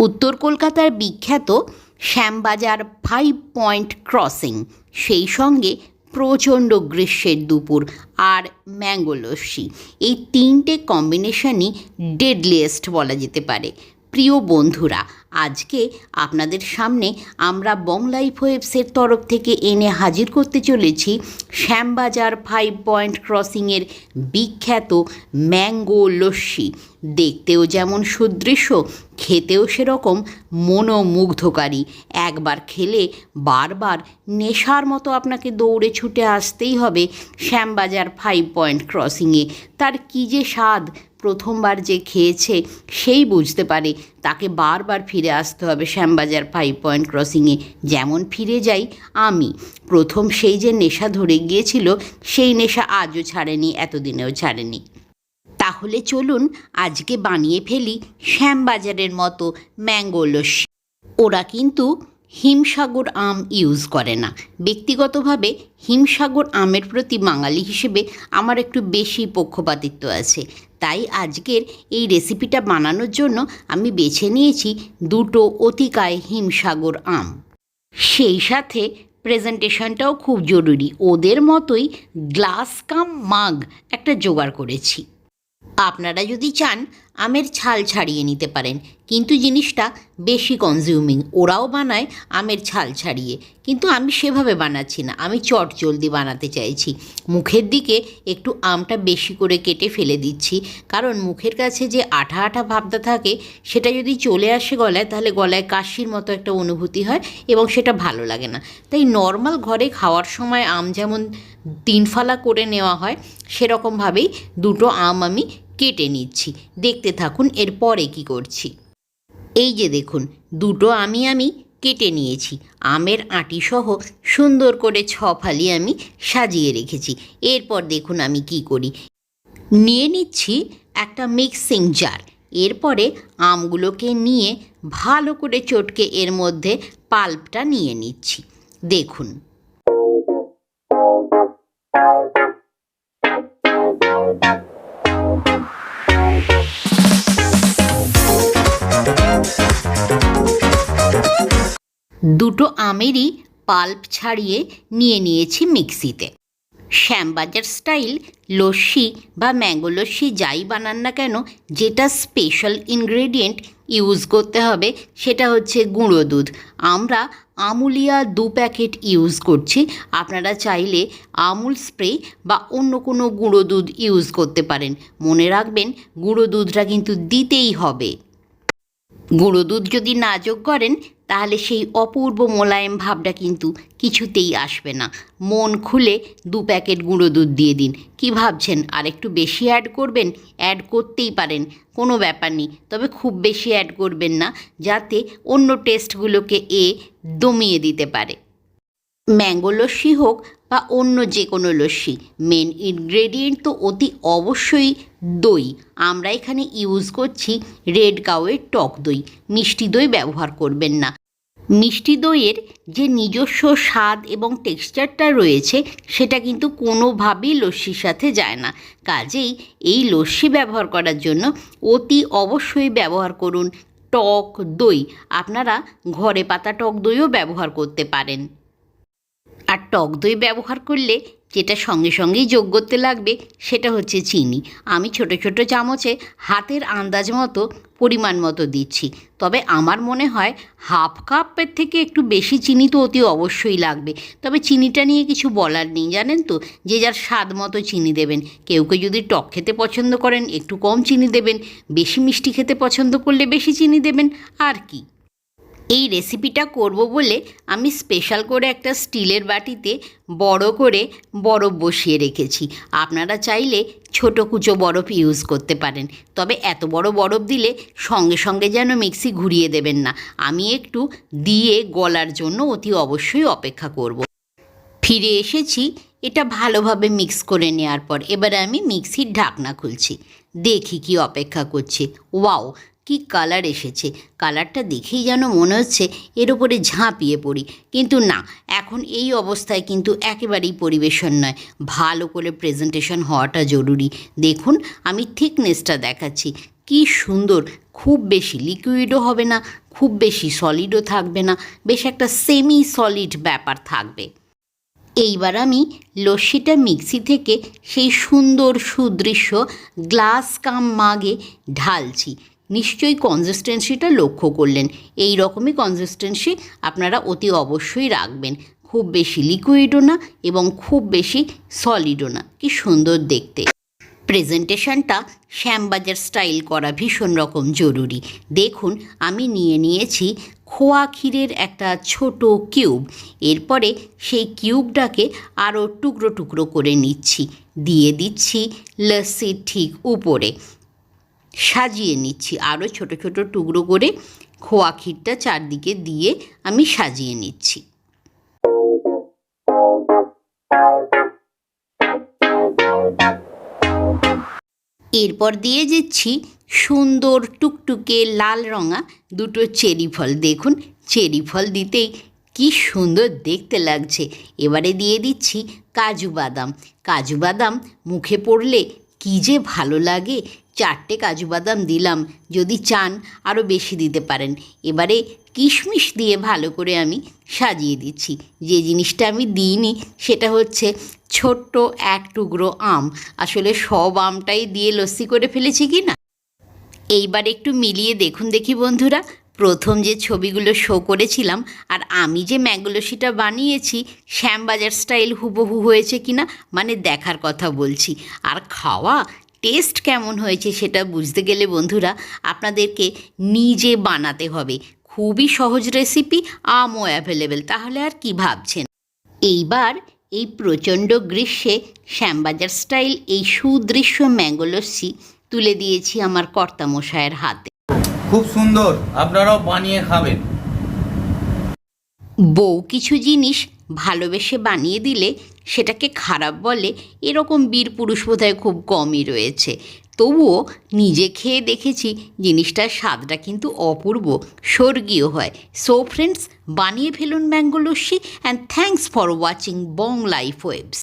উত্তর কলকাতার বিখ্যাত শ্যামবাজার ফাইভ পয়েন্ট ক্রসিং, সেই সঙ্গে প্রচণ্ড গ্রীষ্মের দুপুর আর ম্যাঙ্গো লস্যি এই তিনটে কম্বিনেশানই ডেডলিয়েস্ট বলা যেতে পারে। প্রিয় বন্ধুরা, আজকে আপনাদের সামনে আমরা বং লাইফ ওয়েবসের তরফ থেকে এনে হাজির করতে চলেছি শ্যামবাজার ফাইভ পয়েন্ট ক্রসিংয়ের বিখ্যাত ম্যাঙ্গো লস্যি। দেখতেও যেমন সুদৃশ্য, খেতেও সেরকম মনোমুগ্ধকারী। একবার খেলে বারবার নেশার মতো আপনাকে দৌড়ে ছুটে আসতেই হবে শ্যামবাজার ফাইভ পয়েন্ট ক্রসিংয়ে। তার কী যে স্বাদ প্রথমবার যে খেয়েছে সেই বুঝতে পারে। তাকে বারবার ফিরে আসতে হবে শ্যামবাজার ফাইভ পয়েন্ট ক্রসিংয়ে যেমন ফিরে যাই আমি। প্রথম সেই যে নেশা ধরে গিয়েছিল, সেই নেশা আজও ছাড়েনি, এতদিনেও ছাড়েনি। তাহলে চলুন আজকে বানিয়ে ফেলি শ্যামবাজারের মতো ম্যাঙ্গো লস্যি ওরা কিন্তু হিমসাগর আম ইউজ করে না। ব্যক্তিগতভাবে হিমসাগর আমের প্রতি বাঙালি হিসেবে আমার একটু বেশি পক্ষপাতিত্ব আছে। তাই আজকের এই রেসিপিটা বানানোর জন্য আমি বেছে নিয়েছি দুটো অতিকায় হিমসাগর আম। সেই সাথে প্রেজেন্টেশনটাও খুব জরুরি। ওদের মতোই গ্লাস কাম মাগ একটা জোগাড় করেছি। আপনারা যদি চান আমের ছাল ছাড়িয়ে নিতে পারেন। কিন্তু জিনিসটা বেশি কনজিউমিং ওরাও বানায় আমের ছাল ছাড়িয়ে। কিন্তু আমি সেভাবে বানাচ্ছি না। আমি চট জলদি বানাতে চাইছি। মুখের দিকে একটু আমটা বেশি করে কেটে ফেলে দিচ্ছি। কারণ মুখের কাছে যে আঠা আঠা ভাবটা থাকে, সেটা যদি চলে আসে গলায়, তাহলে গলায় কাশির মতো একটা অনুভূতি হয় এবং সেটা ভালো লাগে না। তাই নর্মাল ঘরে খাওয়ার সময় আম যেমন তিন ফালা করে নেওয়া হয়, সেরকমভাবেই দুটো আম আমি কেটে নিচ্ছি। দেখতে থাকুন এরপরে কি করছি। এই যে দেখুন, দুটো আমি আমি কেটে নিয়েছি। আমের আঁটি সহ সুন্দর করে ছ ফালি আমি সাজিয়ে রেখেছি। এরপর দেখুন আমি কি করি। নিয়ে নিচ্ছি একটা মিক্সিং জার। এরপরে আমগুলোকে নিয়ে ভালো করে চটকে এর মধ্যে পাল্পটা নিয়ে নিচ্ছি। দেখুন। দুটো আমেরই পাল্প ছাড়িয়ে নিয়ে নিয়েছি মিক্সিতে। শ্যামবাজার স্টাইল লস্যি বা ম্যাঙ্গো লস্যি যাই বানান না কেন, যেটা স্পেশাল ইনগ্রেডিয়েন্ট ইউজ করতে হবে, সেটা হচ্ছে গুঁড়ো দুধ। আমরা আমুলিয়া দু প্যাকেট ইউজ করছি, আপনারা চাইলে আমুল স্প্রে বা অন্য কোনো গুঁড়ো দুধ ইউজ করতে পারেন। মনে রাখবেন, গুঁড়ো দুধটা কিন্তু দিতেই হবে। গুঁড়ো দুধ যদি না যোগ করেন তাহলে সেই অপূর্ব মোলায়েম ভাবটা কিন্তু কিছুতেই আসবে না। মন খুলে দু প্যাকেট গুঁড়ো দুধ দিয়ে দিন। কি ভাবছেন? আর একটু বেশি অ্যাড করবেন? অ্যাড করতেই পারেন, কোনো ব্যাপার নেই। তবে খুব বেশি অ্যাড করবেন না, যাতে অন্য টেস্টগুলোকে এ দমিয়ে দিতে পারে। ম্যাঙ্গো লস্যি হোক বা অন্য যে কোনো লস্যি মেন ইনগ্রেডিয়েন্ট তো অতি অবশ্যই দই। আমরা এখানে ইউজ করছি রেড কাউয়ের টক দই। মিষ্টি দই ব্যবহার করবেন না। মিষ্টি দইয়ের যে নিজস্ব স্বাদ এবং টেক্সচারটা রয়েছে, সেটা কিন্তু কোনোভাবেই লস্যির সাথে যায় না। কাজেই এই লস্যি ব্যবহার করার জন্য অতি অবশ্যই ব্যবহার করুন টক দই। আপনারা ঘরে পাতা টক দইও ব্যবহার করতে পারেন। আর টক দই ব্যবহার করলে যেটা সঙ্গে সঙ্গেই যোগ করতে লাগবে সেটা হচ্ছে চিনি। আমি ছোট ছোট চামচে হাতের আন্দাজ মতো, পরিমাণ মতো দিচ্ছি। তবে আমার মনে হয় হাফ কাপের থেকে একটু বেশি চিনি তো অতি অবশ্যই লাগবে। তবে চিনিটা নিয়ে কিছু বলার নেই, জানেন তো? যে যার স্বাদ মতো চিনি দেবেন। কেউ কেউ যদি টক খেতে পছন্দ করেন, একটু কম চিনি দেবেন। বেশি মিষ্টি খেতে পছন্দ করলে বেশি চিনি দেবেন। আর কি? এই রেসিপিটা করব বলে আমি স্পেশাল করে একটা স্টিলের বাটিতে বড় করে বরফ বসিয়ে রেখেছি। আপনারা চাইলে ছোট কুচো বরফ ইউজ করতে পারেন। তবে এত বড় বরফ দিলে সঙ্গে সঙ্গে যেন মিক্সি ঘুরিয়ে দেবেন না। আমি একটু দিয়ে গলার জন্য অতি অবশ্যই অপেক্ষা করব। ফিরে এসেছি, এটা ভালোভাবে মিক্স করে নেওয়ার পর এবারে আমি মিক্সির ঢাকনা খুলছি। দেখি কি অপেক্ষা করছে। ওয়াও কি কালার এসেছে? কালারটা দেখেই যেন মনে হচ্ছে এর ওপরে ঝাঁপিয়ে পড়ি। কিন্তু না, এখন এই অবস্থায় কিন্তু একেবারেই পরিবেশন নয়। ভালো করে প্রেজেন্টেশন হওয়াটা জরুরি। দেখুন, আমি থিকনেসটা দেখাচ্ছি। কি সুন্দর, খুব বেশি লিকুইডও হবে না, খুব বেশি সলিডও থাকবে না, বেশ একটা সেমি সলিড ব্যাপার থাকবে। এইবার আমি লস্যিটা মিক্সি থেকে সেই সুন্দর সুদৃশ্য গ্লাস কাম মাগে ঢালছি। নিশ্চয়ই কনসিস্টেন্সিটা লক্ষ্য করলেন। এই রকমই কনসিস্টেন্সি আপনারা অতি অবশ্যই রাখবেন। খুব বেশি লিকুইডও না এবং খুব বেশি সলিডও না। কি সুন্দর দেখতে। প্রেজেন্টেশনটা শ্যামবাজার স্টাইল করা ভীষণ রকম জরুরি। দেখুন, আমি নিয়ে নিয়েছি খোয়া ক্ষীরের একটা ছোট কিউব। এরপরে সেই কিউবটাকে আরও টুকরো টুকরো করে নিচ্ছি। দিয়ে দিচ্ছি লস্যির ঠিক উপরে। সাজিয়ে নিচ্ছি। আরও ছোট ছোট টুকরো করে খোয়া ক্ষীরটা চারদিকে দিয়ে আমি সাজিয়ে নিচ্ছি। এরপর দিয়ে দিচ্ছি সুন্দর টুকটুকে লাল রঙা দুটো চেরি ফল। দেখুন, চেরি ফল দিতেই কি সুন্দর দেখতে লাগছে। এবারে দিয়ে দিচ্ছি কাজু বাদাম। কাজু বাদাম মুখে পড়লে কি যে ভালো লাগে চারটে কাজু বাদাম দিলাম, যদি চান আরও বেশি দিতে পারেন। এবারে কিশমিশ দিয়ে ভালো করে আমি সাজিয়ে দিচ্ছি। যে জিনিসটা আমি দিইনি, সেটা হচ্ছে ছোট্ট এক টুকরো আম। আসলে সব আমটাই দিয়ে লস্যি করে ফেলেছি কি না? এইবার একটু মিলিয়ে দেখুন দেখি বন্ধুরা। প্রথম যে ছবিগুলো শো করেছিলাম আর আমি যে ম্যাঙ্গোলসিটা বানিয়েছি, শ্যামবাজার স্টাইল হুবহু হয়েছে কি না মানে দেখার কথা বলছি। আর খাওয়া টেস্ট কেমন হয়েছে সেটা বুঝতে গেলে বন্ধুরা আপনাদেরকে নিজে বানাতে হবে। খুবই সহজ রেসিপি আমও অ্যাভেলেবেল তাহলে আর কি ভাবছেন? এইবার এই প্রচণ্ড গ্রীষ্মে শ্যামবাজার স্টাইল এই সুদৃশ্য ম্যাঙ্গো লস্যি তুলে দিয়েছি আমার কর্তামশায়ের হাতে। খুব সুন্দর আপনারাও বানিয়ে খাবেন। বউ কিছু জিনিস ভালোবেসে বানিয়ে দিলে সেটাকে খারাপ বলে এরকম বীর পুরুষ বোধহয় খুব কমই রয়েছে। তবুও নিজে খেয়ে দেখেছি জিনিসটার স্বাদটা কিন্তু অপূর্ব, স্বর্গীয় হয়। সো ফ্রেন্ডস বানিয়ে ফেলুন mango lassi and thanks for watching Bong life webs